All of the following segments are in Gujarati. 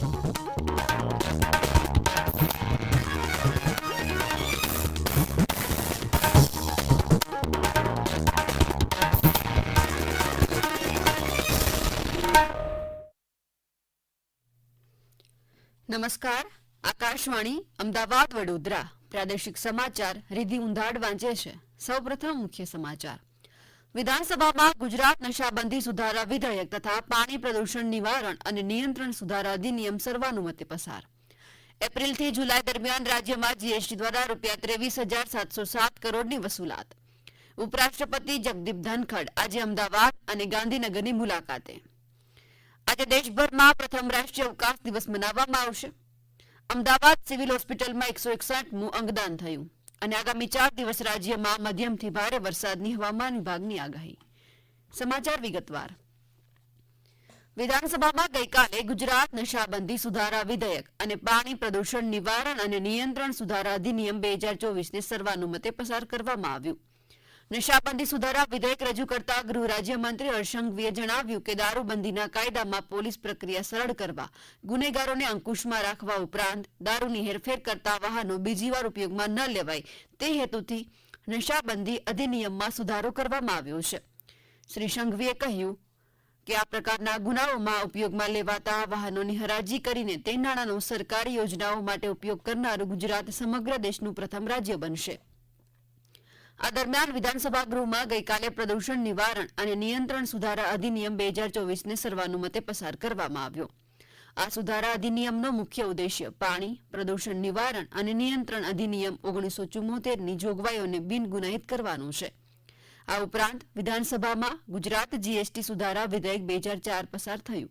નમસ્કાર. આકાશવાણી અમદાવાદ વડોદરા. પ્રાદેશિક સમાચાર રિધિ ઉંધાડ વાંચે છે. સૌપ્રથમ મુખ્ય સમાચાર. વિધાનસભામાં ગુજરાત નશાબંધી સુધારા વિધેયક તથા પાણી પ્રદૂષણ નિવારણ અને નિયંત્રણ સુધારા અધિનિયમ સર્વાનુમતે પસાર. એપ્રિલથી જુલાઈ દરમિયાન રાજ્યમાં જીએસટી દ્વારા રૂપિયા ત્રેવીસ હજાર સાતસો સાત કરોડની વસૂલાત. ઉપરાષ્ટ્રપતિ જગદીપ ધનખડ આજે અમદાવાદ અને ગાંધીનગરની મુલાકાતે. આજે દેશભરમાં પ્રથમ રાષ્ટ્રીય અવકાશ દિવસ મનાવવામાં આવશે. અમદાવાદ સિવિલ હોસ્પિટલમાં એકસો એકસઠમું અંગદાન થયું. અને આગામી ચાર દિવસ રાજ્યમાં મધ્યમથી ભારે વરસાદની હવામાન વિભાગની આગાહી. સમાચાર વિગતવાર. વિધાનસભામાં ગઈકાલે ગુજરાત નશાબંધી સુધારા વિધેયક અને પાણી પ્રદૂષણ નિવારણ અને નિયંત્રણ સુધારા અધિનિયમ બે હજાર ચોવીસને સર્વાનુમતે પસાર કરવામાં આવ્યું. નશાબંધી સુધારા વિધેયક રજૂ કરતા ગૃહ રાજ્યમંત્રી હર્ષંઘવીએ જણાવ્યું કે દારૂબંધીના કાયદામાં પોલીસ પ્રક્રિયા સરળ કરવા, ગુનેગારોને અંકુશમાં રાખવા ઉપરાંત દારૂની હેરફેર કરતા વાહનો બીજીવાર ઉપયોગમાં ન લેવાય તે હેતુથી નશાબંધી અધિનિયમમાં સુધારો કરવામાં આવ્યો છે. શ્રી સંઘવીએ કહ્યું કે આ પ્રકારના ગુનાઓમાં ઉપયોગમાં લેવાતા વાહનોની હરાજી કરીને તે નાણાંનો સરકારી યોજનાઓ માટે ઉપયોગ કરનારું ગુજરાત સમગ્ર દેશનું પ્રથમ રાજ્ય બનશે. આ દરમિયાન વિધાનસભા ગૃહમાં ગઈકાલે પ્રદૂષણ નિવારણ અને નિયંત્રણ સુધારા અધિનિયમ બે હજાર ચોવીસને સર્વાનુમતે પસાર કરવામાં આવ્યો. આ સુધારા અધિનિયમનો મુખ્ય ઉદ્દેશ્ય પાણી, પ્રદૂષણ નિવારણ અને નિયંત્રણ અધિનિયમ ઓગણીસો ચુમ્મોતેરની જોગવાઈઓને બિન ગુનાહિત કરવાનું છે. આ ઉપરાંત વિધાનસભામાં ગુજરાત જીએસટી સુધારા વિધેયક બે હજાર ચાર પસાર થયું.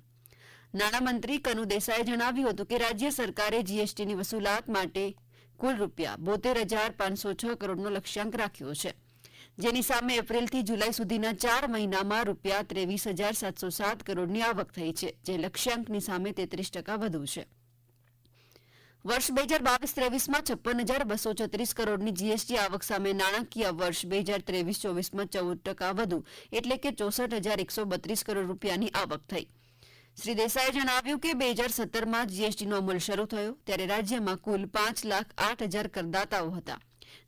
નાણામંત્રી કનુ દેસાઈએ જણાવ્યું હતું કે રાજ્ય સરકારે જીએસટીની વસૂલાત માટે કુલ રૂપિયા બોતેર હજાર પાંચસો છ કરોડનો લક્ષ્યાંક રાખ્યો છે. જેની સામે એપ્રિલથી જુલાઈ સુધીના ચાર મહિનામાં રૂપિયા ત્રેવીસ હજાર સાતસો સાત કરોડની આવક થઈ છે, જે લક્ષ્યાંકની સામે તેત્રીસ ટકા વધુ છે. વર્ષ બે હજાર બાવીસ ત્રેવીસમાં છપ્પન હજાર બસો છત્રીસ કરોડની જીએસટી આવક સામે નાણાકીય વર્ષ બે હજાર ત્રેવીસ ચોવીસમાં ચૌદ ટકા વધુ, એટલે કે ચોસઠ હજાર એકસો બત્રીસ કરોડ રૂપિયાની આવક થઈ. શ્રી દેસાઈએ જણાવ્યું કે બે હજાર સત્તરમાં જીએસટીનો અમલ શરૂ થયો, ત્યારે રાજ્યમાં કુલ પાંચ લાખ આઠ હજાર કરદાતાઓ હતા,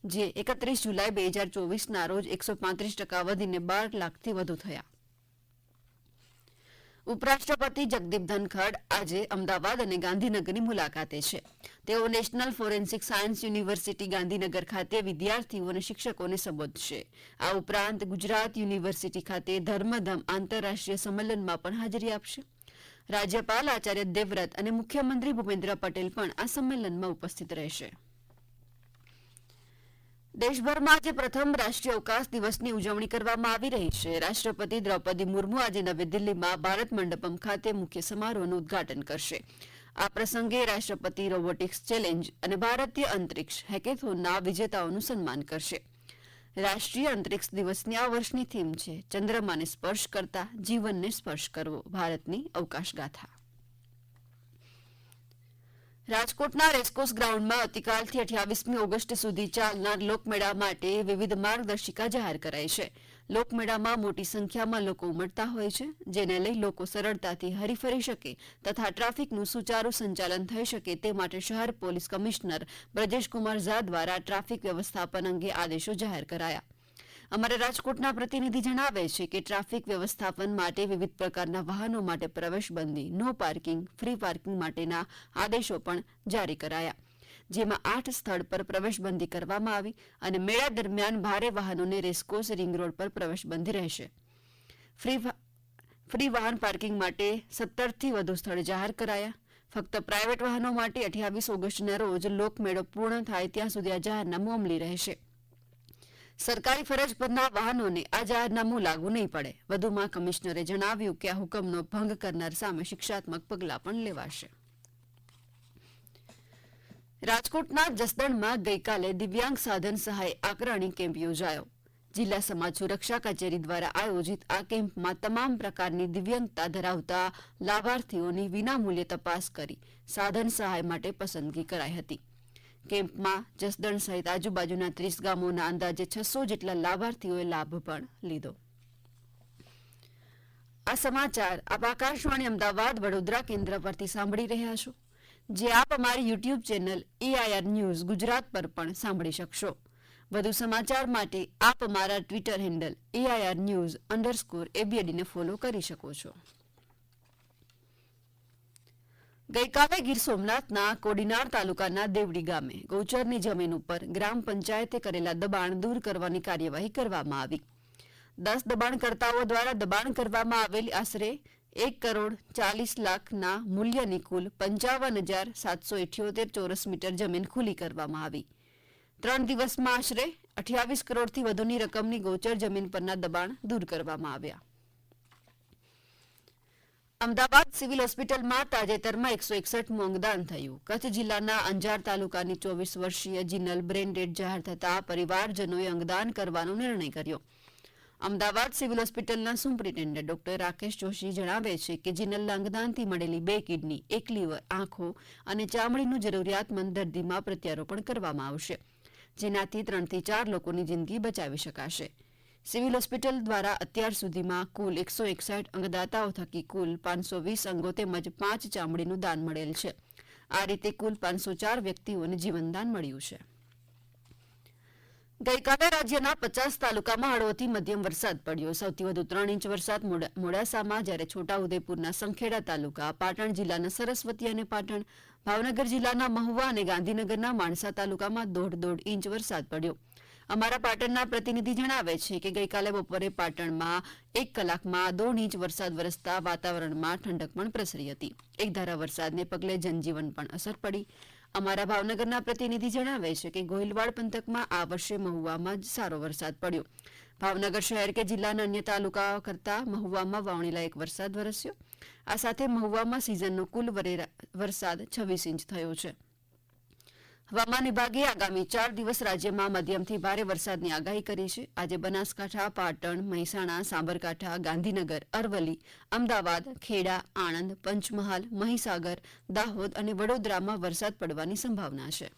જે એકત્રીસ જુલાઈ બે હજાર ચોવીસના રોજ એકસો પાંત્રીસ ટકા વધીને બાર લાખથી વધુ થયા. ઉપરાષ્ટ્રપતિ જગદીપ ધનખડ આજે અમદાવાદ અને ગાંધીનગરની મુલાકાતે છે. તેઓ National Forensic Science University Gandhinagar ખાતે વિદ્યાર્થીઓ અને શિક્ષકોને સંબોધશે. આ ઉપરાંત ગુજરાત યુનિવર્સિટી ખાતે ધર્મધમ આંતરરાષ્ટ્રીય સંમેલનમાં પણ હાજરી આપશે. રાજ્યપાલ આચાર્ય દેવવ્રત અને મુખ્યમંત્રી ભૂપેન્દ્ર પટેલ પણ આ સંમેલનમાં ઉપસ્થિત રહેશે. દેશભરમાં આજે પ્રથમ રાષ્ટ્રીય અવકાશ દિવસની ઉજવણી કરવામાં આવી રહી છે. રાષ્ટ્રપતિ દ્રૌપદી મુર્મુ આજે નવી દિલ્હીમાં ભારત મંડપમ ખાતે મુખ્ય સમારોહનું ઉદઘાટન કરશે. આ પ્રસંગે રાષ્ટ્રપતિ રોબોટિક્સ ચેલેન્જ અને ભારતીય અંતરિક્ષ હેકેથોનના વિજેતાઓનું સન્માન કરશે. રાષ્ટ્રીય અંતરિક્ષ દિવસની આ વર્ષની થીમ છે, ચંદ્રમાને સ્પર્શ કરતા જીવનને સ્પર્શ કરવો, ભારતની અવકાશ ગાથા રાજકોટના રેસકોર્સ ગ્રાઉન્ડમાં આવતીકાલથી અઠ્યાવીસમી ઓગસ્ટ સુધી ચાલનાર લોકમેળા માટે વિવિધ માર્ગદર્શિકા જાહેર કરાઈ છે. લોકમેળામાં મોટી સંખ્યામાં લોકો ઉમટતા હોય છે, જેને લઈ લોકો સરળતાથી હરીફરી શકે તથા ટ્રાફિકનું સુચારુ સંચાલન થઈ શકે તે માટે શહેર પોલીસ કમિશનર બ્રજેશકુમાર ઝા દ્વારા ટ્રાફિક વ્યવસ્થાપન અંગે આદેશો જાહેર કરાયા. અમારા રાજકોટના પ્રતિનિધિ જણાવે છે કે ટ્રાફિક વ્યવસ્થાપન માટે વિવિધ પ્રકારના વાહનો માટે પ્રવેશબંધી, નો પાર્કિંગ, ફ્રી પાર્કિંગ માટેના આદેશો પણ જારી કરાયા. જેમાં આઠ સ્થળ પર પ્રવેશબંધી કરવામાં આવી અને મેળા દરમિયાન ભારે વાહનોને રેસકોર્સ રિંગ રોડ પર પ્રવેશબંધી રહેશે. ફ્રી ફ્રી વાહન પાર્કિંગ માટે સત્તરથી વધુ સ્થળ જાહેર કરાયા. ફક્ત પ્રાઇવેટ વાહનો માટે અઠ્યાવીસ ઓગસ્ટના રોજ લોકમેળો પૂર્ણ થાય ત્યાં સુધી આ જાહેરનામું અમલી રહેશે. સરકારી ફરજ પરના વાહનોને આ જાહેરનામું લાગુ નહીં પડે. વધુમાં કમિશનરે જણાવ્યું કે આ હુકમનો ભંગ કરનાર સામે શિક્ષાત્મક પગલાં પણ લેવાશે. રાજકોટના જસદણમાં ગઈકાલે દિવ્યાંગ સાધન સહાય આકરણી કેમ્પ યોજાયો. જિલ્લા સમાજ સુરક્ષા કચેરી દ્વારા આયોજિત આ કેમ્પમાં તમામ પ્રકારની દિવ્યાંગતા ધરાવતા લાભાર્થીઓની વિનામૂલ્યે તપાસ કરી, સાધન સહાય માટે પસંદગી કરાઈ હતી. કેમ્પમાં જસદણ સહિત આજુબાજુના ત્રીસ ગામોના અંદાજે છસો જેટલા લાભાર્થીઓએ લાભ પણ લીધો. આ સમાચાર આપ આકાશવાણી અમદાવાદ વડોદરા કેન્દ્ર પરથી સાંભળી રહ્યા છો. જે આપ અમારી YouTube channel AIR News Gujarat પર પણ સાંભળી શકશો. વધુ સમાચાર માટે આપ અમારા Twitter handle AIR News underscore એબીએડીને follow કરી શકો છો. ગઈકાલે ગીર સોમનાથના કોડીનાર તાલુકાના દેવડી ગામે ગૌચરની જમીન ઉપર ગ્રામ પંચાયતે કરેલા દબાણ દૂર કરવાની કાર્યવાહી કરવામાં આવી. દસ દબાણકર્તાઓ દ્વારા દબાણ કરવામાં આવેલી આશરે એક કરોડ ચાલીસ લાખના મૂલ્યની કુલ પંચાવન હજાર સાતસો ઇઠ્યોતેર ચોરસ મીટર જમીન ખુલ્લી કરવામાં આવી. ત્રણ દિવસમાં આશરે અઠ્યાવીસ કરોડથી વધુની રકમની ગોચર જમીન પરના દબાણ દૂર કરવામાં આવ્યા. અમદાવાદ સિવિલ હોસ્પિટલમાં તાજેતરમાં એકસો એકસઠમું અંગદાન થયું. કચ્છ જિલ્લાના અંજાર તાલુકાની ચોવીસ વર્ષીય જીનલ બ્રેન ડેડ જાહેર થતા પરિવારજનોએ અંગદાન કરવાનો નિર્ણય કર્યો. અમદાવાદ સિવિલ હોસ્પિટલના સુપ્રિન્ટેન્ડન્ટ ડોક્ટર રાકેશ જોશી જણાવે છે કે જીનલના અંગદાનથી મળેલી બે કિડની, એક લીવર, આંખો અને ચામડીનું જરૂરિયાતમંદ દર્દીમાં પ્રત્યારોપણ કરવામાં આવશે, જેનાથી ત્રણથી ચાર લોકોની જિંદગી બચાવી શકાશે. સિવિલ હોસ્પિટલ દ્વારા અત્યાર સુધીમાં કુલ એકસો એકસઠ અંગદાતાઓ થકી કુલ પાંચસો વીસ અંગો તેમજ પાંચ ચામડીનું દાન મળેલ છે. આ રીતે કુલ પાંચસો ચાર વ્યક્તિઓને જીવનદાન મળ્યું છે. ગઈકાલે રાજ્યના પચાસ તાલુકામાં હળવોથી મધ્યમ વરસાદ પડ્યો. સૌથી વધુ ત્રણ ઇંચ વરસાદ મોડાસામાં જ્યારે છોટાઉદેપુરના સંખેડા તાલુકા, પાટણ જિલ્લાના સરસ્વતી અને પાટણ, ભાવનગર જિલ્લાના મહુવા અને ગાંધીનગરના માણસા તાલુકામાં દોઢ દોઢ ઇંચ વરસાદ પડ્યો. અમારા પાટણના પ્રતિનિધિ જણાવે છે કે ગઈકાલે બપોરે પાટણમાં એક કલાકમાં દોઢ ઇંચ વરસાદ વરસતા વાતાવરણમાં ઠંડક પણ પ્રસરી હતી. એક ધારા વરસાદને પગલે જનજીવન પણ અસર પડી. અમારા ભાવનગરના પ્રતિનિધિ જણાવે છે કે ગોહિલવાડ પંથકમાં આ વર્ષે મહુવામાં જ સારો વરસાદ પડ્યો. ભાવનગર શહેર કે જિલ્લાના અન્ય તાલુકા કરતા મહુવામાં વાવણીલા એક વરસાદ વરસ્યો. આ સાથે મહુવામાં સિઝનનો કુલ વરસાદ છવ્વીસ ઇંચ થયો છે. હવામાન વિભાગે આગામી ચાર દિવસ રાજ્યમાં મધ્યમથી ભારે વરસાદની આગાહી કરી છે. આજે બનાસકાંઠા, પાટણ, મહેસાણા, સાબરકાંઠા, ગાંધીનગર, અરવલ્લી, અમદાવાદ, ખેડા, આણંદ, પંચમહાલ, મહીસાગર, દાહોદ અને વડોદરામાં વરસાદ પડવાની સંભાવના છે.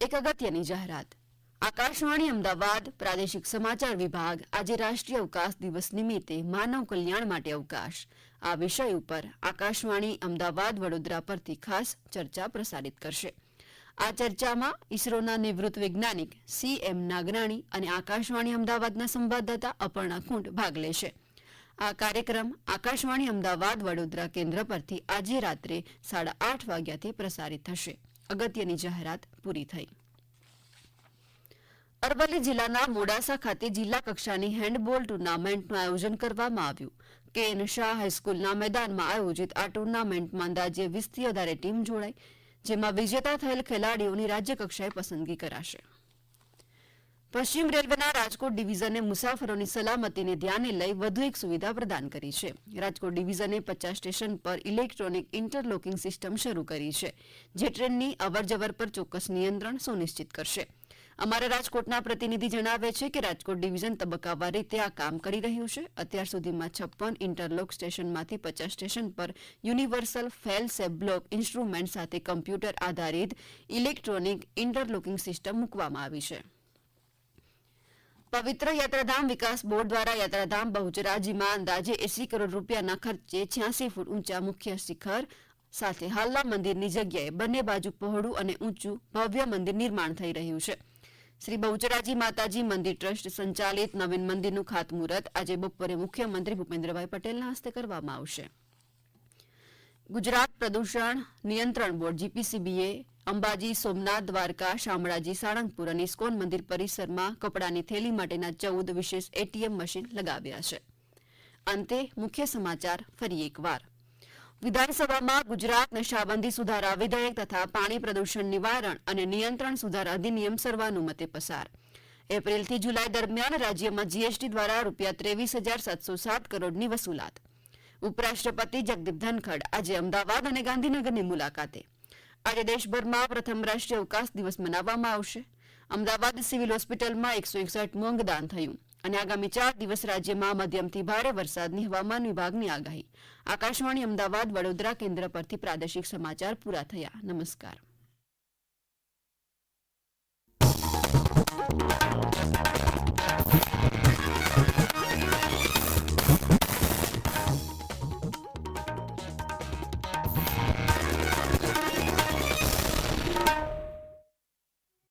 એક અગત્યની જાહેરાત. આકાશવાણી અમદાવાદ પ્રાદેશિક સમાચાર વિભાગ આજે રાષ્ટ્રીય અવકાશ દિવસ નિમિત્તે માનવ કલ્યાણ માટે અવકાશ. આ વિષય ઉપર આકાશવાણી અમદાવાદ વડોદરા પરથી ખાસ ચર્ચા પ્રસારિત કરશે. આ ચર્ચામાં ઇસરોના નિવૃત્ત વૈજ્ઞાનિક સી એમ નાગરાણી અને આકાશવાણી અમદાવાદના સંવાદદાતા અપર્ણા કુંડ ભાગ લેશે. આ કાર્યક્રમ આકાશવાણી અમદાવાદ વડોદરા કેન્દ્ર પરથી આજે રાત્રે સાડા આઠ વાગ્યાથી પ્રસારિત થશે. અગત્યની જાહેરાત પૂરી થઈ. અરવલ્લી જિલ્લાના મોડાસા ખાતે જિલ્લા કક્ષાની હેન્ડબોલ ટુર્નામેન્ટનું આયોજન કરવામાં આવ્યું. કે એન શાહ હાઈસ્કૂલના મેદાનમાં આયોજિત આ ટુર્નામેન્ટમાં અંદાજે વીસથી વધારે ટીમ જોડાઈ, જેમાં વિજેતા થયેલ ખેલાડીઓની રાજ્યકક્ષાએ પસંદગી કરાશે. પશ્ચિમ રેલવેના રાજકોટ ડિવિઝને મુસાફરોની સલામતીને ધ્યાને લઈ વધુ એક સુવિધા પ્રદાન કરી છે. રાજકોટ ડિવિઝને પચાસ સ્ટેશન પર ઇલેક્ટ્રોનિક ઇન્ટરલોકિંગ સિસ્ટમ શરૂ કરી છે, જે ટ્રેનની અવરજવર પર ચોક્કસ નિયંત્રણ સુનિશ્ચિત કરશે. અમારા રાજકોટના પ્રતિનિધિ જણાવે છે કે રાજકોટ ડિવિઝન તબક્કાવાર રીતે આ કામ કરી રહ્યું છે. અત્યાર સુધીમાં છપ્પન ઇન્ટરલોક સ્ટેશનમાંથી પચાસ સ્ટેશન પર universal fail safe block instrument સાથે કમ્પ્યુટર આધારિત ઇલેક્ટ્રોનિક ઇન્ટરલોકિંગ સિસ્ટમ મૂકવામાં આવી છે. પવિત્ર યાત્રાધામ વિકાસ બોર્ડ દ્વારા યાત્રાધામ બહુચરાજીમાં અંદાજે એસી કરોડ રૂપિયાના ખર્ચે છ્યાસી ફૂટ ઊંચા મુખ્ય શિખર સાથે હાલના મંદિરની જગ્યાએ બંને બાજુ પહોળું અને ઊંચું ભવ્ય મંદિર નિર્માણ થઈ રહ્યું છે. શ્રી બહુચરાજી માતાજી મંદિર ટ્રસ્ટ સંચાલિત નવીન મંદિરનું ખાતમુહૂર્ત આજે બપોરે મુખ્યમંત્રી ભૂપેન્દ્રભાઈ પટેલના હસ્તે કરવામાં આવશે. ગુજરાત પ્રદૂષણ નિયંત્રણ બોર્ડ જીપીસીબીએ અંબાજી, સોમનાથ, દ્વારકા, શામળાજી, સાળંગપુર અને ઇસ્કોન મંદિર પરિસરમાં કપડાની થેલી માટેના ચૌદ વિશેષ એટીએમ મશીન લગાવ્યા છે. અંતે મુખ્ય સમાચાર ફરી એકવાર. વિધાનસભામાં ગુજરાત નશાબંધી સુધારા વિધેયક તથા પાણી પ્રદૂષણ નિવારણ અને નિયંત્રણ સુધારા અધિનિયમ સર્વાનુમતે પસાર. એપ્રિલથી જુલાઈ દરમિયાન રાજ્યમાં જીએસટી દ્વારા રૂપિયા ત્રેવીસ હજાર સાતસો સાત કરોડની વસૂલાત. ઉપરાષ્ટ્રપતિ જગદીપ ધનખડ આજે અમદાવાદ અને ગાંધીનગરની મુલાકાતે. આજે દેશભરમાં પ્રથમ રાષ્ટ્રીય અવકાશ દિવસ મનાવવામાં આવશે. અમદાવાદ સિવિલ હોસ્પિટલમાં એકસો એકસઠ અંગદાન થયું. અને આગામી ચાર દિવસ રાજ્યમાં મધ્યમથી ભારે વરસાદની હવામાન વિભાગની આગાહી. આકાશવાણી અમદાવાદ વડોદરા કેન્દ્ર પરથી પ્રાદેશિક સમાચાર પૂરા થયા. નમસ્કાર.